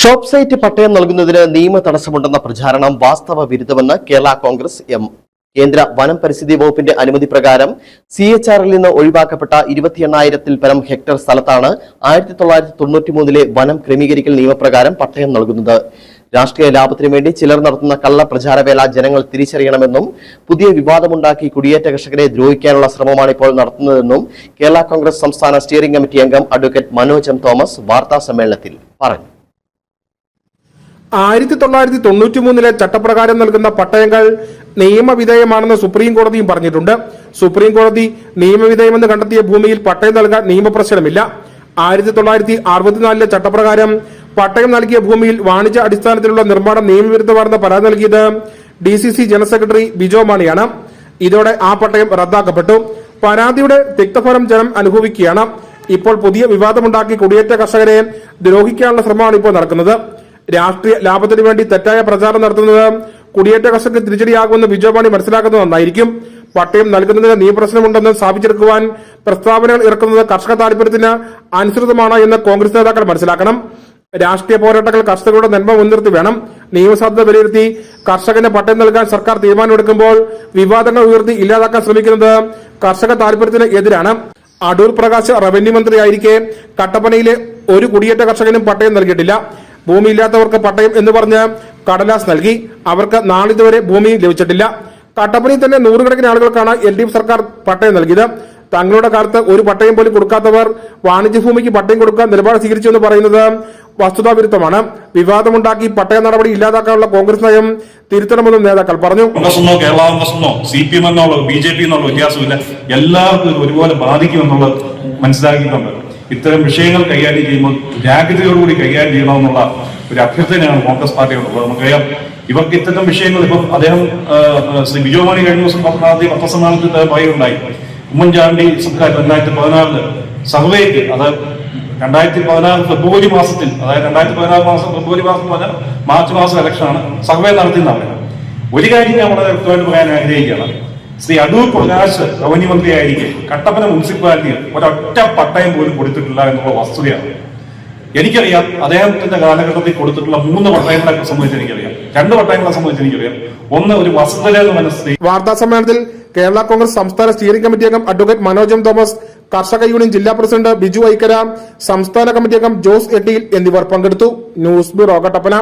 Shop site പട്ടയം നൽകുന്നതിന് നിയമ തടസ്സമുണ്ടെന്ന പ്രചാരണം വാസ്തവ വിരുദ്ധമെന്ന് കേരള കോൺഗ്രസ് എം. കേന്ദ്ര വനം പരിസ്ഥിതി വകുപ്പിന്റെ അനുമതി പ്രകാരം സി എച്ച് ആറിൽ നിന്ന് ഒഴിവാക്കപ്പെട്ട ഇരുപത്തി എണ്ണായിരത്തിൽ പരം ഹെക്ടർ സ്ഥലത്താണ് ആയിരത്തി തൊള്ളായിരത്തി തൊണ്ണൂറ്റി മൂന്നിലെ വനം ക്രമീകരിക്കൽ നിയമപ്രകാരം പട്ടയം നൽകുന്നത്. രാഷ്ട്രീയ ലാഭത്തിനു വേണ്ടി ചിലർ നടത്തുന്ന കള്ള പ്രചാരവേല ജനങ്ങൾ തിരിച്ചറിയണമെന്നും പുതിയ വിവാദമുണ്ടാക്കി കുടിയേറ്റ കർഷകരെ ദ്രോഹിക്കാനുള്ള ശ്രമമാണ് ഇപ്പോൾ നടത്തുന്നതെന്നും കേരള കോൺഗ്രസ് സംസ്ഥാന സ്റ്റിയറിംഗ് കമ്മിറ്റി അംഗം അഡ്വക്കേറ്റ് മനോജ് എം തോമസ് വാർത്താ സമ്മേളനത്തിൽ പറഞ്ഞു. ആയിരത്തി തൊള്ളായിരത്തി തൊണ്ണൂറ്റി മൂന്നിലെ ചട്ടപ്രകാരം നൽകുന്ന പട്ടയങ്ങൾ നിയമവിധേയമാണെന്ന് സുപ്രീം കോടതിയും പറഞ്ഞിട്ടുണ്ട്. സുപ്രീം കോടതി നിയമവിധേയമെന്ന് കണ്ടെത്തിയ ഭൂമിയിൽ പട്ടയം നൽകാൻ നിയമപ്രശ്നമില്ല. ആയിരത്തി തൊള്ളായിരത്തി അറുപത്തിനാലിലെ ചട്ടപ്രകാരം പട്ടയം നൽകിയ ഭൂമിയിൽ വാണിജ്യ അടിസ്ഥാനത്തിലുള്ള നിർമ്മാണം നിയമവിരുദ്ധമാണെന്ന് പരാതി നൽകിയത് D C C general secretary Bijo മാണിയാണ്. ഇതോടെ ആ പട്ടയം റദ്ദാക്കപ്പെട്ടു. പരാതിയുടെ തിക്തഫലം ജനം അനുഭവിക്കുകയാണ്. ഇപ്പോൾ പുതിയ വിവാദമുണ്ടാക്കി കുടിയേറ്റ കർഷകരെ ദ്രോഹിക്കാനുള്ള ശ്രമമാണ് ഇപ്പോൾ നടക്കുന്നത്. രാഷ്ട്രീയ ലാഭത്തിന് വേണ്ടി തെറ്റായ പ്രചാരണം നടത്തുന്നത് കുടിയേറ്റ കർഷകർക്ക് തിരിച്ചടിയാകുമെന്ന് വിജയവാണി മനസ്സിലാക്കുന്നത് നന്നായിരിക്കും. പട്ടയം നൽകുന്നതിന് നിയമപ്രശ്നമുണ്ടെന്ന് സ്ഥാപിച്ചെടുക്കുവാൻ പ്രസ്താവനകൾ ഇറക്കുന്നത് കർഷക താല്പര്യത്തിന് അനുസൃതമാണ് എന്ന് കോൺഗ്രസ് നേതാക്കൾ മനസ്സിലാക്കണം. രാഷ്ട്രീയ പോരാട്ടങ്ങൾ കർഷകരുടെ നന്മ മുൻനിർത്തി വേണം. നിയമസാധ്യത വിലയിരുത്തി കർഷകന് പട്ടയം നൽകാൻ സർക്കാർ തീരുമാനമെടുക്കുമ്പോൾ വിവാദങ്ങൾ ഉയർത്തി ഇല്ലാതാക്കാൻ ശ്രമിക്കുന്നത് കർഷക താല്പര്യത്തിന് എതിരാണ്. അടൂർ പ്രകാശ് റവന്യൂ മന്ത്രിയായിരിക്കെ കട്ടപ്പനയിലെ ഒരു കുടിയേറ്റ കർഷകനും പട്ടയം നൽകിയിട്ടില്ല. ഭൂമിയില്ലാത്തവർക്ക് പട്ടയം എന്ന് പറഞ്ഞ് കടലാസ് നൽകി. അവർക്ക് നാളിതുവരെ ഭൂമി ലഭിച്ചിട്ടില്ല. കട്ടപ്പനയിൽ തന്നെ നൂറുകണക്കിന് ആളുകൾക്കാണ് എൽ ഡി എഫ് സർക്കാർ പട്ടയം നൽകിയത്. തങ്ങളുടെ കാലത്ത് ഒരു പട്ടയം പോലും കൊടുക്കാത്തവർ വാണിജ്യ ഭൂമിക്ക് പട്ടയം കൊടുക്കാൻ നിലപാട് സ്വീകരിച്ചു എന്ന് പറയുന്നത് വസ്തുതാവിരുദ്ധമാണ്. വിവാദമുണ്ടാക്കി പട്ടയ നടപടി ഇല്ലാതാക്കാനുള്ള കോൺഗ്രസ് നയം തിരുത്തണമെന്നും നേതാക്കൾ പറഞ്ഞു. കോൺഗ്രസ് എന്നോ കേരള കോൺഗ്രസ് എന്നോ സി പി എം എന്നോ ബി ജെ പി എന്നുള്ള വ്യത്യാസമില്ല. എല്ലാവർക്കും ഒരുപോലെ ബാധിക്കുമെന്നുള്ളത് മനസ്സിലാക്കിയിട്ടുണ്ട്. ഇത്തരം വിഷയങ്ങൾ കൈകാര്യം ചെയ്യുമ്പോൾ ജാഗ്രതയോടുകൂടി കൈകാര്യം ചെയ്യണമെന്നുള്ള ഒരു അഭ്യർത്ഥനയാണ് കോൺഗ്രസ് പാർട്ടിയോടുള്ളത്. നമുക്കറിയാം ഇവർക്ക് ഇത്തരം വിഷയങ്ങൾ ഇപ്പം അദ്ദേഹം ശ്രീ ബിജോ മാണി കഴിഞ്ഞ ദിവസം പത്നാമതി പത്രസമ്മേളനത്തിൽ പറയുണ്ടായി ഉമ്മൻചാണ്ടി സർക്കാർ രണ്ടായിരത്തി പതിനാറിൽ സർവേക്ക് അത് രണ്ടായിരത്തി പതിനാറ് ഫെബ്രുവരി മാസത്തിൽ അതായത് രണ്ടായിരത്തി പതിനാറ് മാസം ഫെബ്രുവരി മാസം പറഞ്ഞാൽ മാർച്ച് മാസം ഇലക്ഷനാണ് സർവേ നടത്തിയെന്നാണ് ഒരു കാര്യം ഞാൻ വളരെ വ്യക്തമായിട്ട് പറയാൻ ആഗ്രഹിക്കുകയാണ്. ശ്രീ അടൂർ പ്രകാശ് റവന്യൂ മന്ത്രിയായിരിക്കെ കട്ടപ്പന മുനിസിപ്പാലിറ്റിയിൽ ഒരൊറ്റ പട്ടയം പോലും കൊടുത്തിട്ടില്ല എന്നുള്ള വസ്തുതയാണ്. എനിക്കറിയാം അദ്ദേഹത്തിന്റെ കാലഘട്ടത്തിൽ കൊടുത്തിട്ടുള്ള മൂന്ന് പട്ടയങ്ങളെ സംബന്ധിച്ച് എനിക്കറിയാം. രണ്ട് പട്ടയങ്ങളെ സംബന്ധിച്ച് എനിക്കറിയാം. ഒന്ന് ഒരു വസ്തുതയെന്ന് മനസ്സിൽ വാർത്താ സമ്മേളനത്തിൽ കേരള കോൺഗ്രസ് സംസ്ഥാന സ്റ്റിയറിംഗ് കമ്മിറ്റി അംഗം അഡ്വക്കേറ്റ് മനോജ് എം തോമസ് കർഷക യൂണിയൻ ജില്ലാ പ്രസിഡന്റ് ബിജു ഐക്കര സംസ്ഥാന കമ്മിറ്റി അംഗം ജോസ് എട്ടിയിൽ എന്നിവർ പങ്കെടുത്തു. News bureau Kattappana.